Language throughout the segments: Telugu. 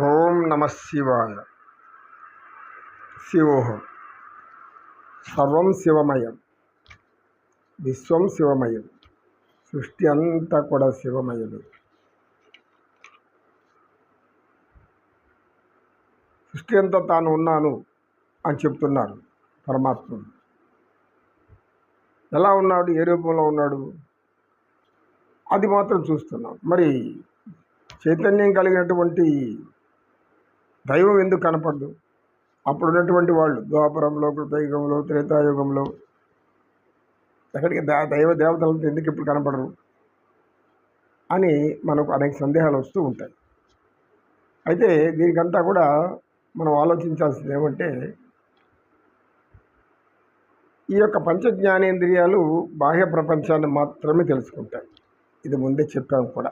ఓం నమ శివాయ. శివోహం. సర్వం శివమయం. విశ్వం శివమయం. సృష్టి అంతా కూడా శివమయమే. సృష్టి అంతా తాను ఉన్నాను అని చెప్తున్నారు పరమాత్ముడు. ఎలా ఉన్నాడు? ఏ రూపంలో ఉన్నాడు? అది మాత్రం చూస్తున్నాం. మరి చైతన్యం కలిగినటువంటి దైవం ఎందుకు కనపడదు? అప్పుడు ఉన్నటువంటి వాళ్ళు ద్వాపరంలో కృతయుగంలో త్రేతాయుగంలో ఎక్కడికి దా దైవ దేవతలతో ఎందుకు ఇప్పుడు కనపడరు? అని మనకు అనేక సందేహాలు వస్తూ ఉంటాయి. అయితే దీనికంతా కూడా మనం ఆలోచించాల్సింది ఏమంటే ఈ యొక్క పంచ జ్ఞానేంద్రియాలు బాహ్య ప్రపంచాన్ని మాత్రమే తెలుసుకుంటాయి. ఇది ముందే చెప్పాము కూడా.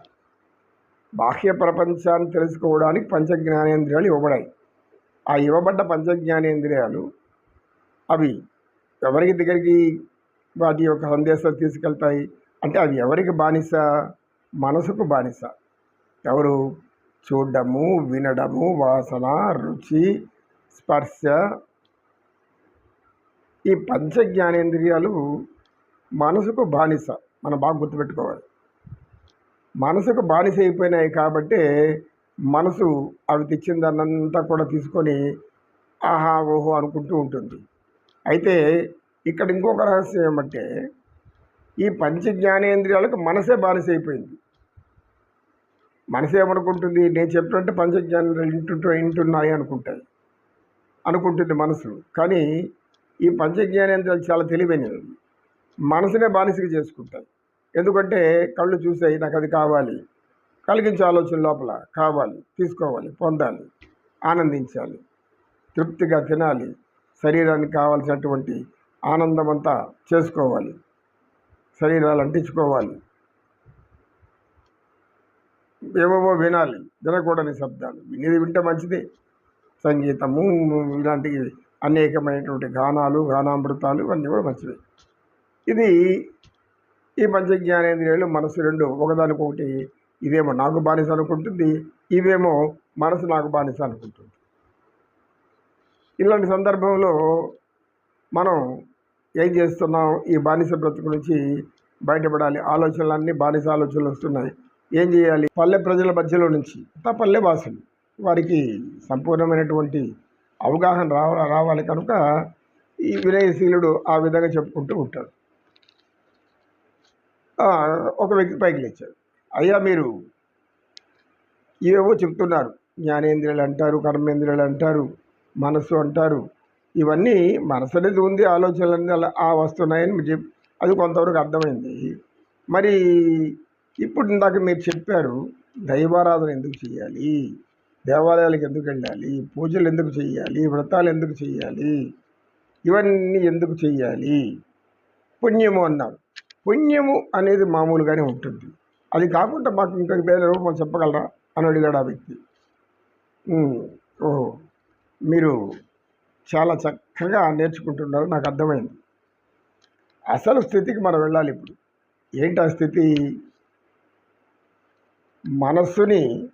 బాహ్య ప్రపంచాన్ని తెలుసుకోవడానికి పంచజ్ఞానేంద్రియాలు ఇవ్వబడాయి. ఆ ఇవ్వబడ్డ పంచజ్ఞానేంద్రియాలు అవి ఎవరికి దగ్గరికి వాటి యొక్క సందేశాలు తీసుకెళ్తాయి? అంటే అవి ఎవరికి బానిస? మనసుకు బానిస. ఎవరు? చూడడము వినడము వాసన రుచి స్పర్శ. ఈ పంచ జ్ఞానేంద్రియాలు మనసుకు బానిస. మనం బాగా గుర్తుపెట్టుకోవాలి. మనసుకు బానిస అయిపోయినాయి కాబట్టి మనసు అవి తెచ్చిందన్నంతా కూడా తీసుకొని ఆహా ఓహో అనుకుంటూ ఉంటుంది. అయితే ఇక్కడ ఇంకొక రహస్యం ఏమంటే ఈ పంచ జ్ఞానేంద్రియాలకు మనసే బానిస అయిపోయింది. మనసు ఏమనుకుంటుంది? నేను చెప్పినట్టు పంచ జ్ఞానేంద్రియాలు వింటుంటూ ఇంటున్నాయి అనుకుంటాయి. అనుకుంటుంది మనసు. కానీ ఈ పంచ జ్ఞానేంద్రియాలు చాలా తెలివైనవి. మనసునే బానిసగా చేసుకుంటాయి. ఎందుకంటే కళ్ళు చూసాయి నాకు అది కావాలి. కలిగించే ఆలోచన లోపల కావాలి తీసుకోవాలి పొందాలి ఆనందించాలి తృప్తిగా తినాలి శరీరానికి కావాల్సినటువంటి ఆనందం అంతా చేసుకోవాలి శరీరాలు అంటించుకోవాలి. ఏవేవో వినాలి వినకూడని శబ్దాలు వినేది వింటే మంచిది. సంగీతము ఇలాంటివి అనేకమైనటువంటి గానాలు గానామృతాలు ఇవన్నీ కూడా మంచివి. ఇది ఈ పంచ జ్ఞానేంద్రియాలు మనసు రెండు ఒకదానికొకటి. ఇదేమో నాకు బానిస అనుకుంటుంది ఇవేమో మనసు నాకు బానిస అనుకుంటుంది. ఇలాంటి సందర్భంలో మనం ఏం చేస్తున్నాం? ఈ బానిస బ్రతుకు నుంచి బయటపడాలి. ఆలోచనలన్నీ బానిస ఆలోచనలు వస్తున్నాయి. ఏం చేయాలి? పల్లె ప్రజల మధ్యలో నుంచి అంతా పల్లె వాసులు. వారికి సంపూర్ణమైనటువంటి అవగాహన రావ రావాలి కనుక ఈ వినయశీలుడు ఆ విధంగా చెప్పుకుంటూ ఉంటాడు. ఒక వ్యక్తి పైకి లేచాడు. అయ్యా మీరు ఏవో చెప్తున్నారు. జ్ఞానేంద్రియాలు అంటారు కర్మేంద్రియాలు అంటారు మనస్సు అంటారు. ఇవన్నీ మనసు అనేది ఉంది ఆలోచనలన్నీ అలా వస్తున్నాయని మీరు చెప్ అది కొంతవరకు అర్థమైంది. మరి ఇప్పుడు ఇందాక మీరు చెప్పారు దైవారాధన ఎందుకు చేయాలి దేవాలయాలకు ఎందుకు వెళ్ళాలి? పూజలు ఎందుకు చేయాలి వ్రతాలు ఎందుకు చేయాలి ఇవన్నీ ఎందుకు చేయాలి పుణ్యము అన్నారు. పుణ్యము అనేది మామూలుగానే ఉంటుంది. అది కాకుండా మాకు ఇంకా వేరే రూపం చెప్పగలరా? అని అడిగాడు ఆ వ్యక్తి. ఓహో. మీరు చాలా చక్కగా నేర్చుకుంటున్నారు నాకు అర్థమైంది. అసలు స్థితికి మనం వెళ్ళాలి ఇప్పుడు. ఏంటి ఆ స్థితి? మనస్సుని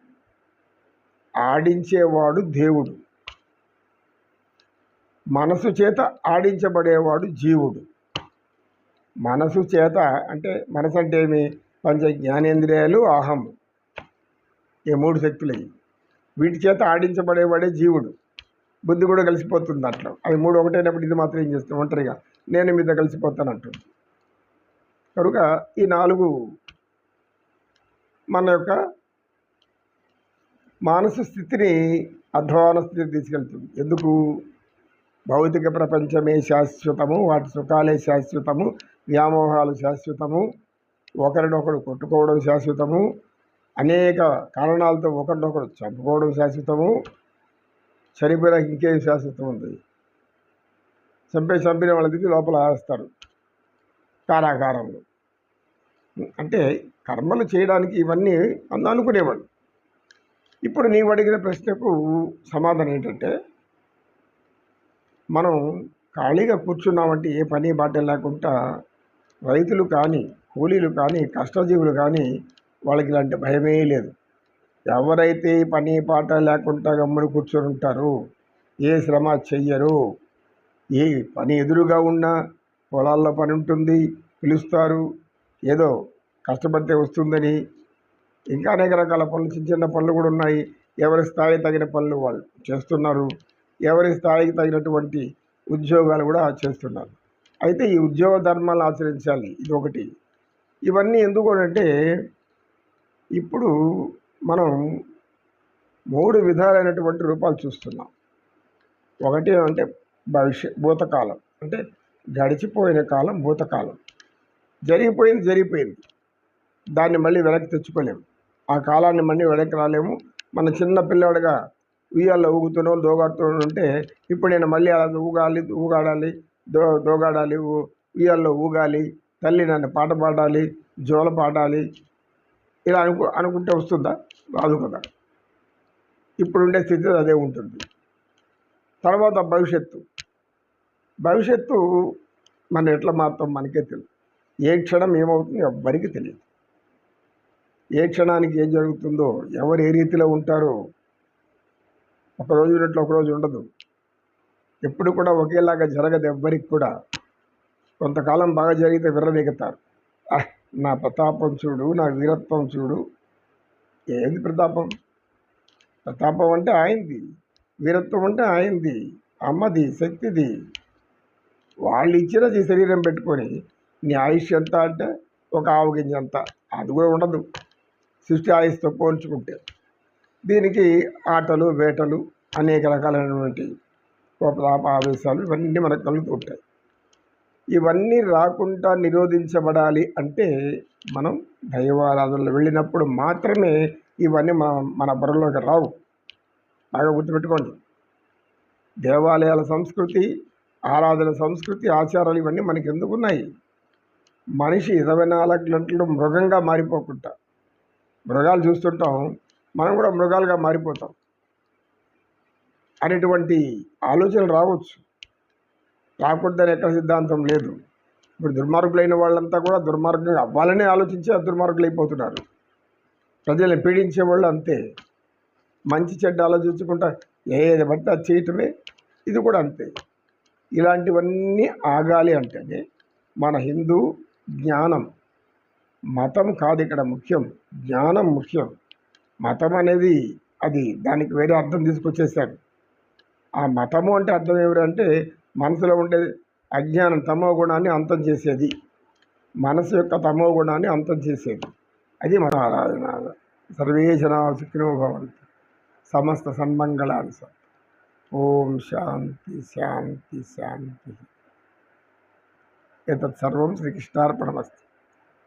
ఆడించేవాడు దేవుడు. మనసు చేత ఆడించబడేవాడు జీవుడు. మనసు చేత అంటే మనసు అంటే ఏమి పంచ జ్ఞానేంద్రియాలు అహం. ఈ మూడు శక్తులు. వీటి చేత ఆడించబడేవాడే జీవుడు. బుద్ధి కూడా కలిసిపోతుంది అట్లా అవి మూడు ఒకటైనప్పుడు ఇది మాత్రం ఏం చేస్తాం? ఒంటరిగా. నేను మీద కలిసిపోతాను అంటుంది కనుక ఈ నాలుగు మన యొక్క మానస స్థితిని అధ్వాన స్థితికి తీసుకెళ్తుంది. ఎందుకు? భౌతిక ప్రపంచమే శాశ్వతము వాటి సుఖాలే శాశ్వతము వ్యామోహాలు శాశ్వతము ఒకరినొకరు కొట్టుకోవడం శాశ్వతము అనేక కారణాలతో ఒకరినొకరు చంపుకోవడం శాశ్వతము చనిపోయినాక ఇంకేం శాశ్వతం ఉంది? చంపే చంపిన వాళ్ళకి లోపల వేస్తారు కారాగారంలో. అంటే కర్మలు చేయడానికి ఇవన్నీ అందు అనుకునేవాడు ఇప్పుడు నీవు అడిగిన ప్రశ్నకు సమాధానం ఏంటంటే మనం ఖాళీగా కూర్చున్నామంటే ఏ పని బాట లేకుండా రైతులు కానీ కూలీలు కానీ కష్టజీవులు కానీ వాళ్ళకి ఇలాంటి భయమే లేదు. ఎవరైతే పని పాట లేకుండా గమ్మును కూర్చొని ఉంటారో ఏ శ్రమ చెయ్యరు ఏ పని ఎదురుగా ఉన్నా పొలాల్లో పని ఉంటుంది పిలుస్తారు ఏదో కష్టపడితే వస్తుందని. ఇంకా అనేక రకాల పనులు చిన్న చిన్న పనులు కూడా ఉన్నాయి. ఎవరి స్థాయి తగిన పనులు వాళ్ళు చేస్తున్నారు. ఎవరి స్థాయికి తగినటువంటి ఉద్యోగాలు కూడా చేస్తున్నారు. అయితే ఈ ఉద్యోగ ధర్మాలు ఆచరించాలి ఇది ఒకటి ఇవన్నీ ఎందుకు అంటే ఇప్పుడు మనం మూడు విధాలైనటువంటి రూపాలు చూస్తున్నాం. ఒకటి అంటే భవిష్య భూతకాలం. అంటే గడిచిపోయిన కాలం భూతకాలం. జరిగిపోయింది జరిగిపోయింది. దాన్ని మళ్ళీ వెనక్కి తెచ్చుకోలేము ఆ కాలాన్ని మళ్ళీ వెనక్కి రాలేము. మన చిన్న పిల్లవాడిగా ఉయ్యాల్లో ఊగుతున్నాం దోగాడుతూ ఉంటే ఇప్పుడు నేను మళ్ళీ అలా ఊగాలి ఊగాడాలి దో దోగాడాలి ఊ- ఉయ్యాల్లో ఊగాలి తల్లి నన్ను పాట పాడాలి జోల పాడాలి ఇలా అనుకు అనుకుంటే వస్తుందా? రాదు కదా. ఇప్పుడుండే స్థితి అదే ఉంటుంది. తర్వాత భవిష్యత్తు. భవిష్యత్తు మనం ఎట్లా మాత్రం మనకే తెలియదు ఏ క్షణం ఏమవుతుందో ఎవ్వరికి తెలియదు ఏ క్షణానికి ఏం జరుగుతుందో ఎవరు ఏ రీతిలో ఉంటారో ఒకరోజు ఉన్నట్లు ఒక రోజు ఉండదు. ఎప్పుడు కూడా ఒకేలాగా జరగదు ఎవ్వరికి కూడా. కొంతకాలం బాగా జరిగితే విర్రవీగుతారు. నా ప్రతాపం చూడు నా వీరత్వం చూడు. ఏంది ప్రతాపం? ప్రతాపం అంటే ఆయనది. వీరత్వం అంటే ఆయనది. అమ్మది శక్తిది. వాళ్ళు ఇచ్చిన శరీరం పెట్టుకొని నీ ఆయుష్ ఎంత అంటే ఒక ఆవు గింజ అంత. అది కూడా ఉండదు. సృష్టి ఆయుష్తో పోల్చుకుంటే. దీనికి ఆటలు వేటలు అనేక రకాలైనటువంటి కోపతాప ఆవేశాలు ఇవన్నీ మనకు కలుగుతూ ఉంటాయి ఇవన్నీ రాకుండా నిరోధించబడాలి అంటే మనం దైవారాధనలు వెళ్ళినప్పుడు మాత్రమే ఇవన్నీ మన మన బుర్రలోకి రావు. బాగా గుర్తుపెట్టుకోండి. దేవాలయాల సంస్కృతి ఆరాధన సంస్కృతి ఆచారాలు ఇవన్నీ మనకి ఎందుకు ఉన్నాయి? మనిషి ఇరవై నాలుగు గంటలు మృగంగా మారిపోకుండా. మృగాలు చూస్తుంటాం. మనం కూడా మృగాలుగా మారిపోతాం. అనేటువంటి ఆలోచనలు రావచ్చు. రాకూడదని ఎక్కడ సిద్ధాంతం లేదు. ఇప్పుడు దుర్మార్గులైన వాళ్ళంతా కూడా దుర్మార్గంగా అవ్వాలని ఆలోచించి ఆ దుర్మార్గులు అయిపోతున్నారు ప్రజల్ని పీడించే వాళ్ళు అంతే. మంచి చెడ్డ ఆలోచించుకుంటా ఏది పడితే అది చేయటమే ఇది కూడా అంతే. ఇలాంటివన్నీ ఆగాలి అంటే మన హిందూ జ్ఞానం మతం కాదు ఇక్కడ ముఖ్యం జ్ఞానం ముఖ్యం. మతం అనేది అది దానికి వేరే అర్థం తీసుకొచ్చేసారు ఆ మతము అంటే అర్థం ఏమిటంటే మనసులో ఉండే అజ్ఞానం తమో గుణాన్ని అంతం చేసేది. మనసు యొక్క తమో గుణాన్ని అంతం చేసేది. అది మన ఆరాధన సర్వే జనా సుఖినో భవంతు. సమస్త సన్మంగళాన్ని స. ఓం శాంతి శాంతి శాంతి. ఎతత్ సర్వం శ్రీకృష్ణార్పణమస్తి.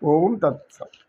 ఓం తత్సత్